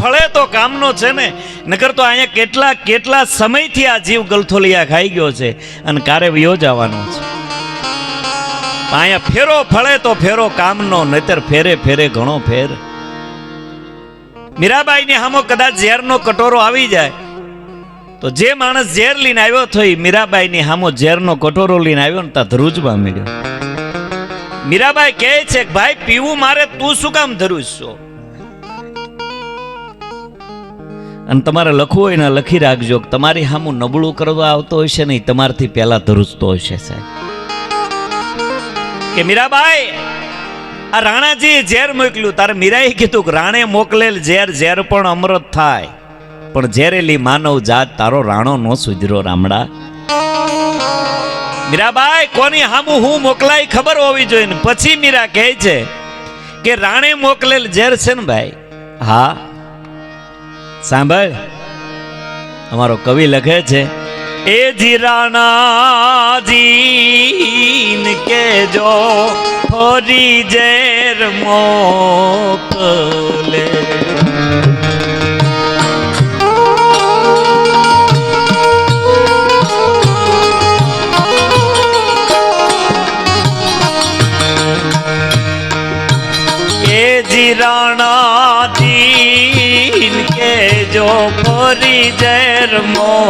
ફળે તો કામનો છે ને. નકર તો અહીંયા કેટલા કેટલા સમયથી આ જીવ ગલથોલિયા ખાઈ ગયો છે અને કારે વયો જવાનો છે. અહીંયા ફેરો ફળે તો ફેરો કામનો, નહીતર ફેરે ફેરે ઘણો ફેર. મીરાબાઈની હામો કદાચ ઝેરનો કટોરો આવી જાય. તો જે માણસ ઝેર લઈને આવ્યો થઈ મીરાબાઈની હામો ઝેરનો કટોરો લઈને આવ્યો ને ત્યાં ધ્રુજમાં મળ્યો મીરાબાઈ કહે છે કે, ભાઈ, પીવું મારે, તું શું કામ ધરુજ છો અને તમારે લખવું હોય ને લખી રાખજો તમારી સામું નબળું કરવા આવતો હશે ને તમારથી પહેલા ધરુજતો હશે સાહેબ. કે મીરાબાઈ, આ રાણાજી ઝેર મોકલ્યું. તારે મીરાએ કીધું કે રાણે મોકલેલ ઝેર ઝેર પણ અમૃત થાય. પણ ઝેરેલી માનવ જાત તારો રાણો નો સુધરો રામડા. મીરાબાઈ, કોની હામું હું મોકલાય ખબર હોવી જોઈએ પછી મીરા કહે છે કે રાણે મોકલેલ ઝેર છે ને ભાઈ? હા. સાંભળ. અમારો કવિ લખે છે એ જીરાણાજીન કે જો ફરી ઝેર મોકલે. ફરી ઝેર મોકલે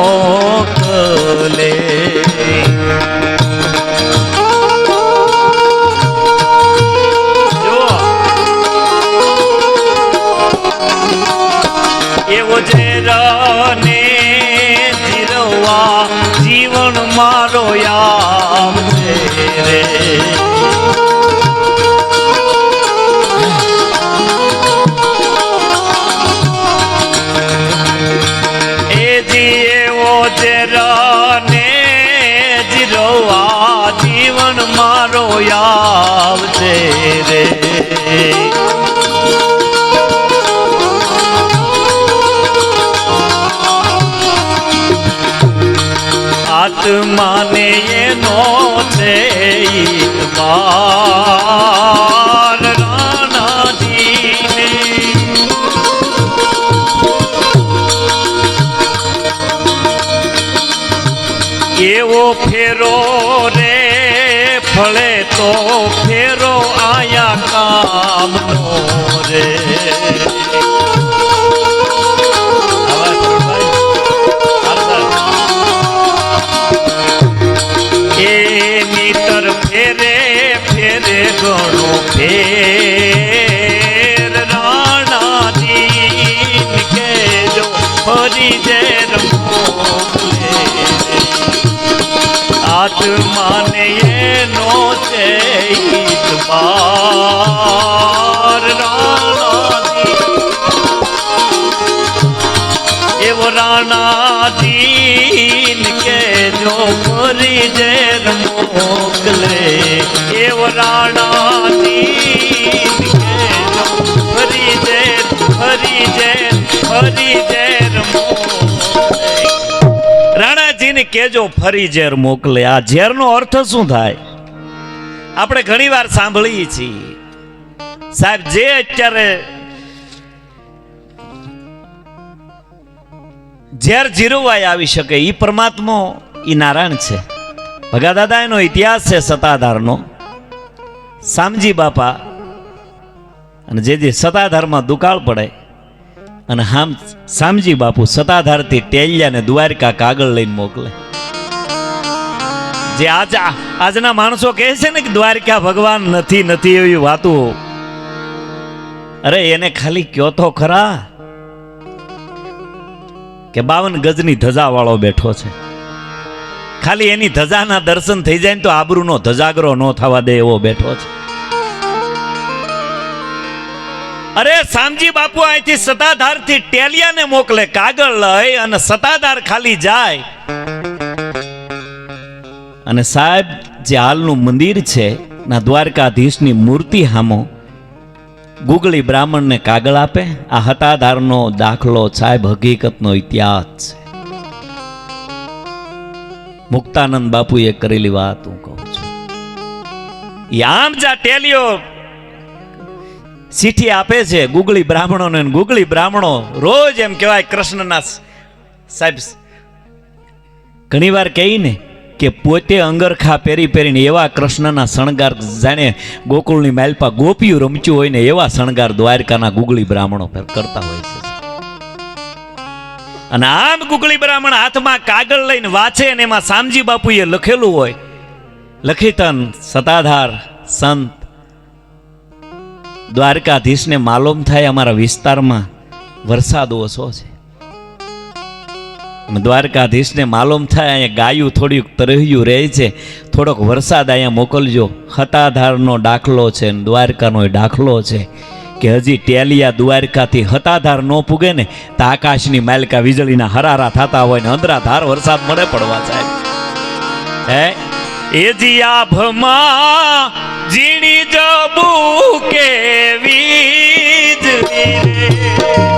એવો ઝેરને જીરવા જીવન મારો યામ રે. આત્માને એનો છે ઈતબાર ફેરો આયા કામનો રે. એ નીતર ફેરે ફેરે ઘણો ફેર. રાણાજી કેજો ફરી જે મોકલે. આત્માને એનો છે રાણાજી. એવો રાણાજી કે જો ફરી ઝેર મોકલે. એવો રાણાજી કે જો ફરી ઝેર ફરી ઝેર ફરી ઝેર કેજો ફરી ઝેર મોકલે આ ઝેરનો અર્થ શું થાય? આપણે ઘણીવાર સાંભળીએ છીએ. સાહેબ, જે અત્યારે ઝેર જીરવાય આવી શકે એ પરમાત્મા એ નારાયણ છે. ભગા દાદા, એનો ઇતિહાસ છે સતાધારનો સામજી બાપા, અને જે જે સતાધારમાં દુકાળ પડે અને હામ સામજી બાપુ સતાધારથી ટેલિયાને દ્વારકા કાગળ લઈને મોકલે. જે આજ આજના માણસો કહે છે ને કે દ્વારકા ભગવાન નથી નથી એવી વાતો. અરે એને ખાલી કયો તો ખરા કે બાવન ગજની ધજા વાળો બેઠો છે. ખાલી એની ધજાના દર્શન થઈ જાય ને તો આબરૂનો ધજાગરો ન થવા દે એવો બેઠો છે. અરે સામજી બાપુ, અહીંથી સતાધારથી ટેલિયાને મોકલે, કાગળ લઈ અને સતાધાર ખાલી જાય. અને સાહેબ, જે હાલનું મંદિર છે, ના દ્વારકાધીશની મૂર્તિ હામો, ગુગળી બ્રાહ્મણને કાગળ આપે. આ હતાધારનો દાખલો સાહેબ હકીકતનો ઇતિહાસ છે. મુક્તાનંદ બાપુએ કરેલી વાત હું કહું છું. આમ જા ટેલિયો ચીઠી આપે છે ગુગળી બ્રાહ્મણોને ગુગળી બ્રાહ્મણો રોજ એમ કહેવાય કૃષ્ણના સાહેબ ઘણીવાર કહીને કે પોતે અંગરખા પહેરી પહેરીને એવા કૃષ્ણના શણગાર જાણે ગોકુળની માલપા ગોપીઓ રમચ્યું હોય ને એવા શણગાર દ્વારકાના ગુગળી બ્રાહ્મણો કરતા હોય છે. અને આમ ગુગળી બ્રાહ્મણ હાથમાં કાગળ લઈને વાંચે અને એમાં શામજી બાપુએ લખેલું હોય, લખીતન સતાધાર સંત દ્વારકાધીશને માલુમ થાય અમારા વિસ્તારમાં વરસાદ ઓછો છે. દ્વારકાધીશને માલુમ થાય અહીંયા ગાયું થોડીક તરહ્યું રહે છે. થોડોક વરસાદ અહીંયા મોકલજો. હતાધારનો દાખલો છે દ્વારકાનો દાખલો છે કે હજી ટેલિયા દ્વારકાથી હતાધાર ન પૂગે ને તો આકાશની માલકા વીજળીના હરારા થતા હોય ને અંદરાધાર વરસાદ મળે પડવા સાહેબ. હે? એ જી કે વીજળી રે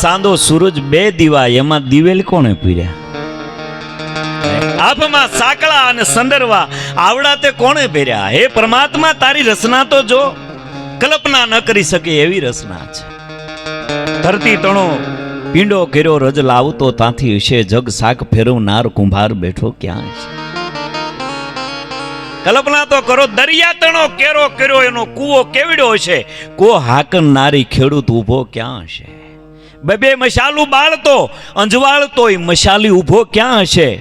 સાંદો સૂરજ બે દીવા એમાં દિવેલ કોણે પીર્યા? આભમાં સાકળા અને સંદરવા, આવડા તે કોણે પહેર્યા? હે પરમાત્મા, તારી રચના તો જો કલ્પના ન કરી શકે એવી રચના છે. ધરતી તણો પીંડો કર્યો, રજ લાવતો તાથી હશે જગ, શાક ફેરવનાર કુંભાર બેઠો ક્યાં છે? કલ્પના તો કરો, દરિયા તણો કેરો કર્યો, એનો કૂવો કેવડ્યો છે કો હાકનારી ખેડૂત ઊભો ક્યાં હશે? બબે મશાલું બાળતો અંજવાળતોય મશાલી ઊભો ક્યાં હશે?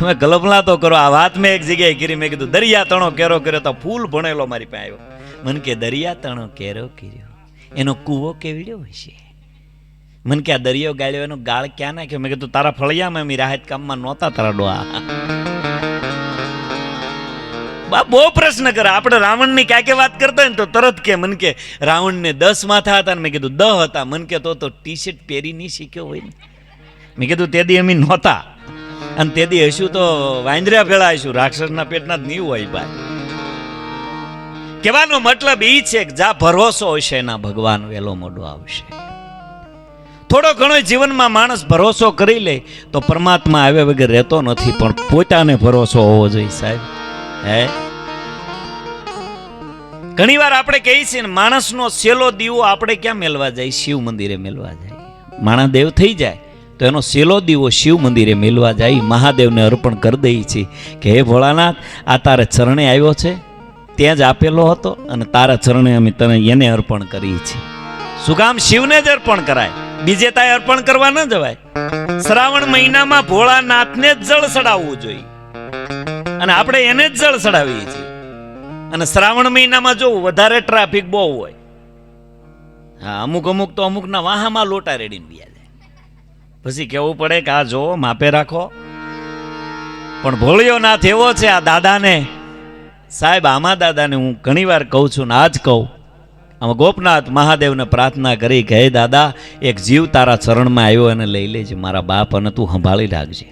તમે કલ્પના તો કરો, આ વાત મેં એક જગ્યાએ કરી, મેં કીધું, દરિયા તણો કેરો કર્યો તો ફૂલ ભણેલો મારી પાસે આવ્યો. મન કે, દરિયા તણો કેરો કર્યો? એનો કૂવો કેવડ્યો હશે? મન કે, આ દરિયો ગાળ્યો, એનો ગાળ ક્યાં નાખ્યો? મેં કીધું, તારા ફળિયામાં એમ રાહત કામમાં નહોતા તારા ડોહા. બા, બહુ પ્રશ્ન કરે. આપણે રાવણની ક્યાં કે વાત કરતા ને તો તરત કે, મન કે, રાવણને દસ માથા હતા મેં કીધું, દહ હતા. મન કે, તો તો ટી શર્ટ પહેરી નહીં શીખ્યો હોય ને. મેં કીધું, તે દી અમે નહોતા. અને તે દી હશું તો વાંદર્યા ભેળા હશું. રાક્ષસના પેટના જ નહીં હોય ભાઈ કહેવાનો મતલબ એ છે કે જા ભરોસો હશે એના ભગવાન, વેલો મોડો આવશે. થોડો ઘણો જીવનમાં માણસ ભરોસો કરી લે, તો પરમાત્મા આવ્યા વગર રહેતો નથી, પણ પોતાને ભરોસો હોવો જોઈએ સાહેબ. હે? ઘણી વાર આપણે કહીએ છીએ ને, માણસનો સેલો દીવો આપણે ક્યાં મેળવા જાય? શિવ મંદિરે મેળવા જાય. માણસ દેવ થઈ જાય, તો એનો સેલો દીવો શિવ મંદિરે મેળવા જાય. મહાદેવને અર્પણ કરી દઈએ છીએ કે, હે ભોળાનાથ, આ તારે ચરણે આવ્યો છે? ત્યાં જ આપેલો હતો અને તારા ચરણે અમે તને એને અર્પણ કરીએ છીએ. કામ શિવને જ અર્પણ કરાય? બીજે તાય અર્પણ કરવા ન જવાય? શ્રાવણ મહિનામાં ભોળાનાથને જ જળ ચડાવવું જોઈએ. અને આપણે એને જ જળ ચડાવીએ છીએ. અને શ્રાવણ મહિનામાં જો વધારે ટ્રાફિક બહુ હોય, હા, અમુક અમુક તો અમુકના વાહામાં લોટા રેડીને બિયા જાય. પછી કહેવું પડે કે આ જો માપે રાખો. પણ ભોળિયો નાથ એવો છે આ દાદાને, સાહેબ, આમાં દાદાને હું ઘણીવાર કહું છું ને આજ કહું. આમાં ગોપનાથ મહાદેવને પ્રાર્થના કરી કે, હે દાદા, એક જીવ તારા ચરણમાં આવ્યો અને લઈ લેજે, મારા બાપ અને તું સંભાળી રાખજે.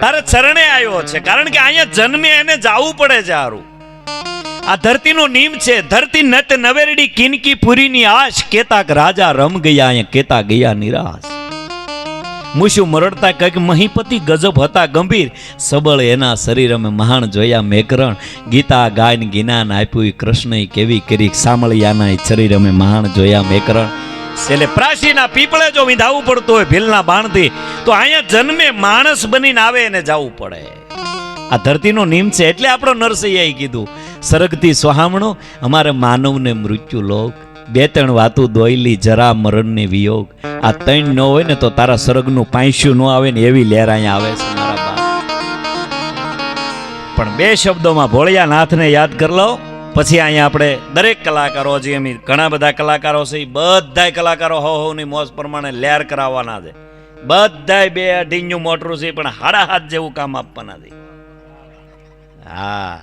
તારા ચરણે આવ્યો છે. કારણ કે અહીંયા જન્મે એને જાવું પડે છે સારું આ ધરતીનો નિયમ છે. ધરતી નત નવેરડી કિનકી પુરીની આશ. કેતાક રાજા રમ ગયા અહીંયા, કેતા ગયા નિરાશ. મુશુ મરડતા કંઈક મહીપતિ ગજબ હતા ગંભીર. સબળ એના શરીર અમે મહાન જોયા મેકરણ. ગીતા ગાયન ગિનાન આપ્યું કૃષ્ણ કેવી કરી? સામળિયાના શરીર અમે મહાન જોયા મેકરણ. એટલે પ્રાચીના પીપળે જો વિંધાવું પડતું હોય ભીલના બાણથી, તો અહીંયા જન્મે માણસ બનીને આવે એને જવું પડે. આ ધરતીનો નિયમ છે એટલે આપણો નરસૈયાએ કીધું, સરગતી સોહામણો અમારે માનવને મૃત્યુ લોક બે ત્રણ વાતું દોયલી, જરા મરણની વિયોગ. આ ત્રણ ન હોય ને તો તારા સરગનું પાંસ્યું ન આવે ને એવી લહેર અહીંયા આવે છે મારા પણ બે શબ્દોમાં ભોળિયા નાથને યાદ કરી લો. પછી અહીંયા આપણે દરેક કલાકારો, જે એમ ઘણા બધા કલાકારો છે એ બધાય કલાકારો હો હોની મોજ પ્રમાણે લેર કરાવવાના છે. બધાય બે અઢીનું મોટરું છે, પણ હાડા હાથ જેવું કામ આપવાના છે. હા.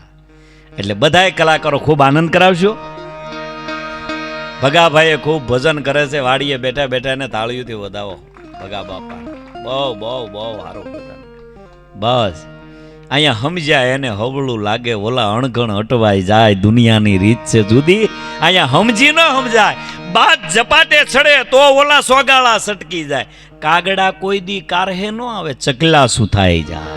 એટલે બધાય કલાકારો ખૂબ આનંદ કરાવશો. ભગાભાઈએ ખૂબ ભજન કરે છે, વાડીએ બેઠા બેઠા એને તાળીઓથી વધાવો. ભગા બાપા. બહુ બહુ બહુ સારું બસ. અહીંયા સમજાય એને હવળું લાગે, ઓલા અણઘણ અટવાઈ જાય, દુનિયાની રીત છે જુદી. અહીંયા સમજી ન સમજાય બાદ જપાટે ચડે તો ઓલા સોગાળા સટકી જાય. કાગડા કોઈ દી કારહે ન આવે ચકલા શું થાય જાય.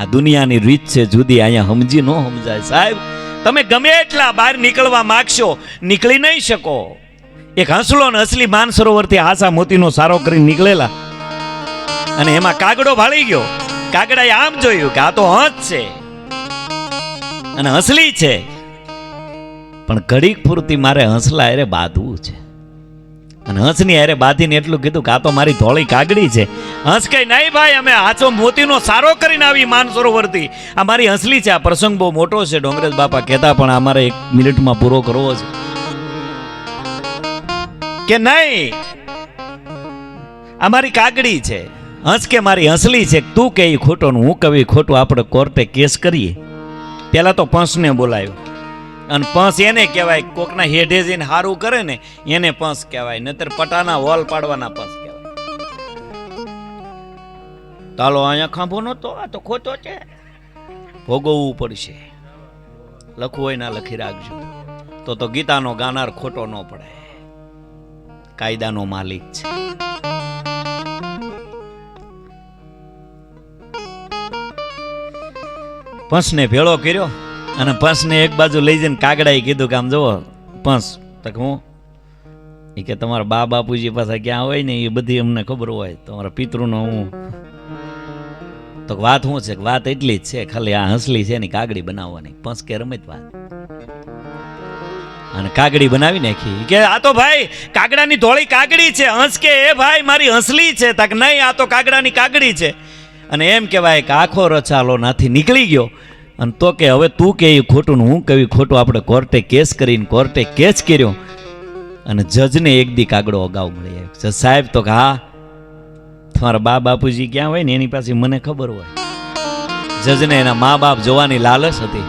આ દુનિયાની રીત છે જુદી, અહીંયા સમજી ન સમજાય સાહેબ, તમે ગમે એટલા બહાર નીકળવા માગશો, નીકળી નહીં શકો. એક હંસલો ને અસલી માનસરોવરથી હાસા મોતીનો સારો કરી નીકળેલા. અને એમાં કાગડો ભાળી ગયો. કાગડાએ આમ જોયું કે આ તો હંસ છે. અને હસલી છે. પણ ઘડીક પૂરતી મારે હંસલા અરે બાંધવું છે. અને હંસની અરે બાંધીને એટલું કીધું કે આ તો મારી ધોળી કાગડી છે. હંસ કઈ નહીં ભાઈ, અમે હાચો મોતીનો સારો કરીને આવી માનસરોવરથી આ મારી હંસલી છે, આ પ્રસંગ બહુ મોટો છે. ડોંગરેજ બાપા કહેતા પણ અમારે એક મિનિટમાં પૂરો કરવો છે. કે નહીં? આ મારી કાગડી છે. હંસ કે મારી હંસલી છે, તું કે એ ખોટો હું કવિ ખોટું, આપણે કોર્ટે કેસ કરીએ. પહેલા તો પંસને બોલાયો. અને પંસ એને કહેવાય, કોકના હેઢે જઈને સારું કરે ને, એને પંસ કહેવાય નતર પટાના હોલ પાડવાના પંસ કહેવાય. ચાલો અહીંયા ખાંભો નતો આ તો ખોટો છે. ભોગવવું પડશે. લખવું હોય ના લખી રાખજો. તો તો ગીતાનો ગાનાર ખોટો ન પડે કાયદાનો માલિક છે. પંચને ભેળો કર્યો અને પંસને એક બાજુ લઈ જઈને કાગડાએ કીધું કે આમ જુઓ, પંસ, તક હું? એ કે તમારા બા બાપુજી પાસે ક્યાં હોય ને એ બધી અમને ખબર હોય, તમારા પિતૃનો હું. તો વાત શું છે? વાત એટલી જ છે, ખાલી આ હંસલી છે એની કાગડી બનાવવાની. પંસ કે રમત વાત. અને કાગડી બનાવી નાખી. કે આ તો ભાઈ, કાગડાની ધોળી કાગડી છે, હંસ કે એ ભાઈ, મારી હંસલી છે. તક નહીં, આ તો કાગડાની કાગડી છે. અને એમ કહેવાય કે આખો રચાલો નાથી નીકળી ગયો. અને તો કે હવે તું કે એ ખોટું હું કહ્યું ખોટું આપણે કોર્ટે કેસ કરીને કોર્ટે કેસ કર્યો. અને જજને એક દી કાગડો અગાઉ મળી આવ્યો. જજ સાહેબ તો કે હા, તમારા બા બાપુજી ક્યાં હોય ને એની પાસે મને ખબર હોય. જજને એના મા બાપ જોવાની લાલચ હતી.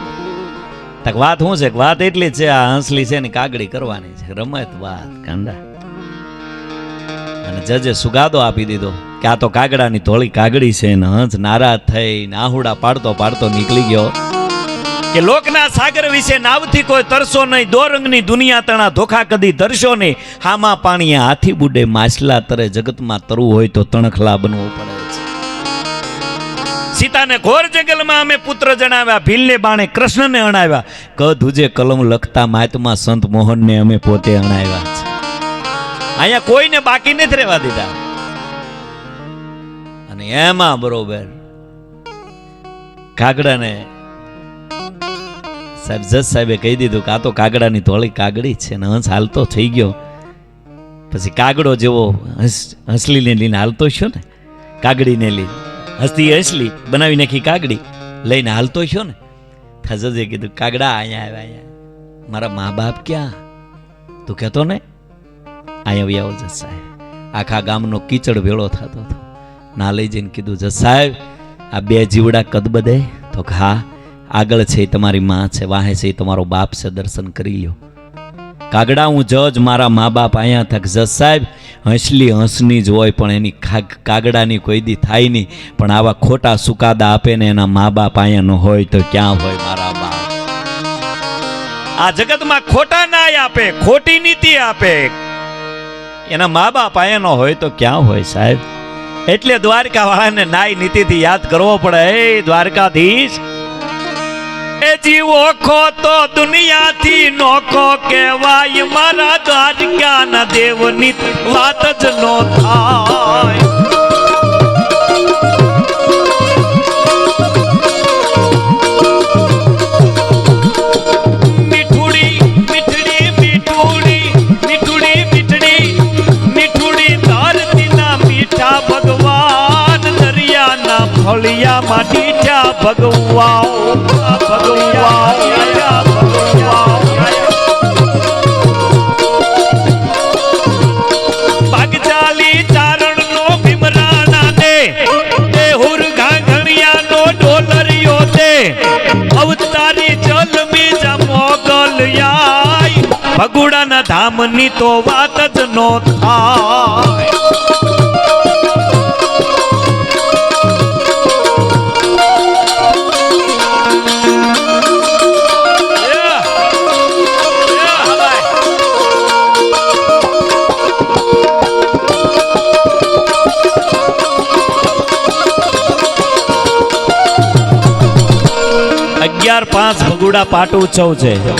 તક વાત શું છે? વાત એટલી છે, આ હંસલી છે ને કાગડી કરવાની છે. રમત વાત, કાંડા. અને જજે સુગાદો આપી દીધો. કે આ તો કાગડાની ધોળી કાગડી છે ને હંસ નારાજ થઈ આહુડા પાડતો પાડતો નીકળી ગયો. કે લોકના સાગર વિશે નાવથી કોઈ તરસો નહીં દો રંગની દુનિયા તણા ધોખા કદી ધરશો નહીં. હામાં પાણી હાથી બુડે, માછલા તરે જગતમાં તરવું હોય તો તણખલા બનવું પડે છે. સીતાને ઘોર જંગલમાં અમે પુત્ર જણાવ્યા, ભીલને બાણે કૃષ્ણને અણાવ્યા. કધુજે કલમ લખતા મહાત્મા સંત મોહનને અમે પોતે અણાવ્યા છે. અહીંયા કોઈને બાકી નથી રહેવા દીધા. અને એમાં બરોબર. કાગડાને સાહેબ, જજ સાહેબે કહી દીધું કે આ તો કાગડાની ધોળી કાગડી છે ને હંસ હાલતો થઈ ગયો. પછી કાગડો જેવો હંસ, હંસલીને લઈને હાલતો છો ને, કાગડીને લઈને. હસતી હસલી, બનાવી નાખી કાગડી, લઈને હાલતો છો ને. થજે કીધું, કાગડા અહીંયા આવ્યા, અહીંયા મારા મા બાપ ક્યાં? તું કહેતો ને, અહીંયા આવ્યા જજ સાહેબ. આખા ગામનો કીચડ ભેળો થતો હતો. ના લઈ જઈને કીધું જ સાહેબ, આ બે જીવડા કદ બધે? તો હા, આગળ છે એ તમારી માં છે, વાહે છે એ તમારો બાપ છે, દર્શન કરી લ્યો. કાગડા હું જજ મારા મા બાપ અહીંયા થક જજ સાહેબ, હંસલી હંસની જ હોય, પણ એની કાગડાની કોઈ દી થાય નહીં, પણ આવા ખોટા સુકાદા આપે ને એના મા બાપ અહીંયા ન હોય તો ક્યાં હોય મારા બાપ? આ જગતમાં ખોટા નાય આપે, ખોટી નીતિ આપે. એના મા બાપ આયા ન હોય તો ક્યાં હોય સાહેબ? એટલે દ્વારકા વાળાને નાય નીતિથી યાદ કરવો પડે. એ દ્વારકાધીશ, એ જીવો ખો તો દુનિયાથી નોખો કહેવાય. મારા દ્વારકાના દેવની વાત જ નો થાય. દરિયાના માટી ચા ભગવાન ભગવાન પગચાલી ચારણનો ભીમરાણા દે, એ હુરઘા ઘણિયાનો ડોલરિયો દે. બીજા મોગલ યાય, ભગુડાના ધામની તો વાત જ નો થાય. પાંચ પાટ ઉત્સવ છે.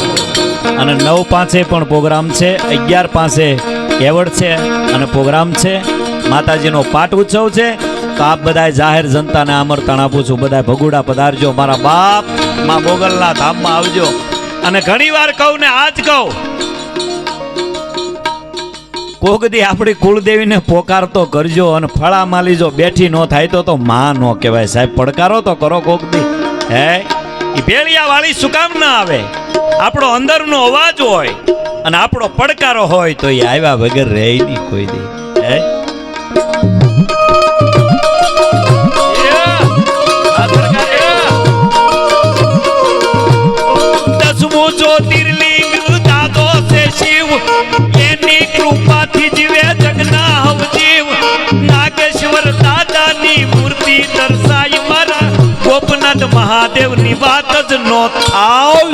અને નવ પાંચે પણ પ્રોગ્રામ છે, અગિયાર પાસે કેવડ છે અને પ્રોગ્રામ છે. માતાજીનો પાટ ઉત્સવ છે. તો આપ બધાય જાહેર જનતાને આમંત્રણ આપું છું. બધા ભગુડા પધારજો, મારા બાપ, માં મોગલના ધામમાં આવજો. અને ઘણી વાર કહું ને આજ કહું. કોકદી આપણી કુળદેવીને પોકારતો કરજો અને ફળા માલી જો બેઠી ન થાય તો તો માં નો કહેવાય. સાહેબ, પડકારો તો કરો કોકદી હે? ઈ ભેળિયા વાળી શું કામ ના આવે? આપણો અંદરનો અવાજ હોય અને આપણો પડકારો હોય તો એ આવ્યા વગર રહે નહીં કોઈ દી. હે? મૂર્તિ દર્શાય મારા ગોપનાથ મહાદેવની વાત જ નો થાવ.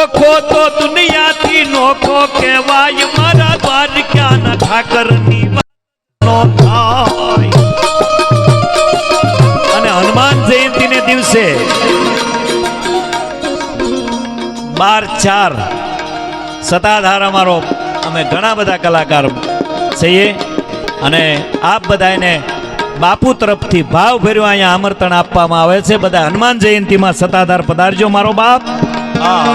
ઓખો તો દુનિયાથી નોખો કહેવાય. મારા દ્વારકાના ઠાકરની નો થાય અને હનુમાન જયંતિને દિવસે બાર ચાર સતાધાર અમારો અમે ઘણા બધા કલાકાર છીએ અને આપ બધાને બાપુ તરફથી ભાવ ભર્યું અહીંયા આમંત્રણ આપવામાં આવે છે. બધા હનુમાન જયંતિમાં સતાધાર પધારજો મારો બાપ. હા.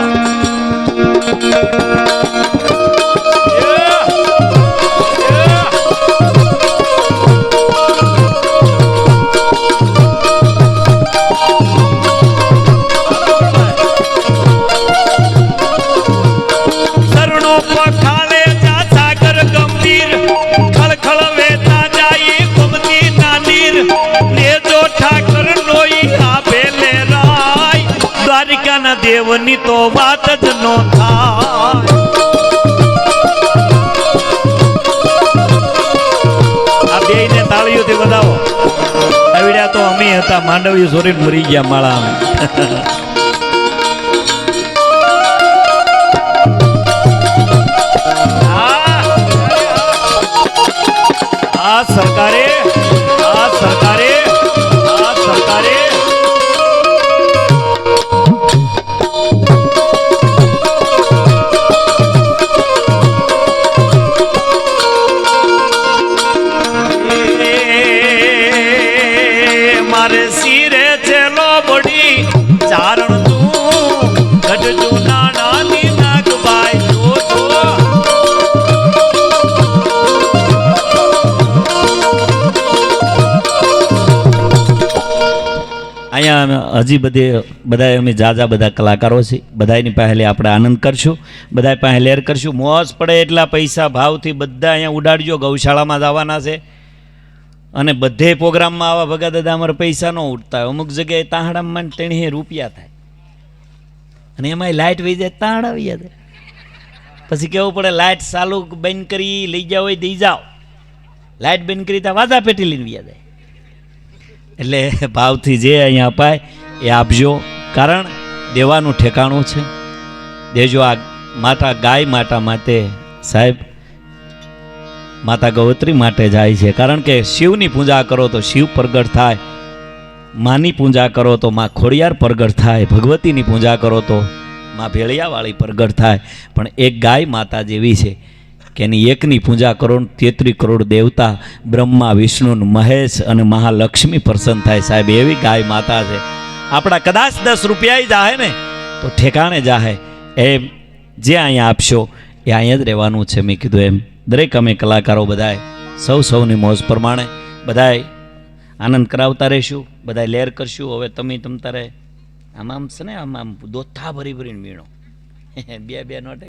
દેવની તો વાત જ નો થાય. આ બેયને તાળીઓથી બતાવો આવડ્યા તો અમે હતા માંડવી સોરી મરી ગયા માળા હજી બધે બધા અમે જાજા બધા કલાકારો છે બધાની પહેલે આપણે આનંદ કરશું. બધા પાસે લેર કરશું. મોજ પડે એટલા પૈસા ભાવથી બધા અહીંયા ઉડાડજો. ગૌશાળામાં જવાના છે. અને બધે પ્રોગ્રામમાં આવા ભગા દાદા અમારે પૈસા ન ઉઠતા હોય. અમુક જગ્યાએ તાહડામાં તેણી રૂપિયા થાય. અને એમાંય લાઇટ વહી જાય, તાહડા વહી જાય. પછી કેવું પડે લાઇટ ચાલુ બંધ કરી લઈ જાઓ દઈ જાઓ. લાઇટ બંધ કરી ત્યાં વાજા પેટી લઈને વ્યા જાય. એટલે ભાવથી જે અહીંયા અપાય એ આપજો. કારણ દેવાનું ઠેકાણું છે. દેજો આ માતા ગાય માતા માટે સાહેબ, માતા ગૌત્રી માટે જાય છે. કારણ કે શિવની પૂજા કરો તો શિવ પ્રગટ થાય, માની પૂજા કરો તો માં ખોડિયાર પ્રગટ થાય, ભગવતીની પૂજા કરો તો માં ભેળિયાવાળી પ્રગટ થાય. પણ એક ગાય માતા જેવી છે. કે એની એકની પૂજા કરો તેત્રી કરોડ દેવતા બ્રહ્મા, વિષ્ણુ મહેશ અને મહાલક્ષ્મી પ્રસન્ન થાય. સાહેબ, એવી ગાય માતા છે. આપણા કદાચ દસ રૂપિયા જાહે ને, તો ઠેકાણે જાહે. એમ જે અહીંયા આપશો, એ અહીંયા જ રહેવાનું છે, મેં કીધું એમ. દરેક અમે કલાકારો બધાએ સૌ સૌની મોજ પ્રમાણે બધાએ આનંદ કરાવતા રહીશું બધાએ લેર કરશું. હવે તમે તમ તારે આમ આમ છે ને, આમ આમ દોથા ભરી ભરીને વીણો. બે બે નોટે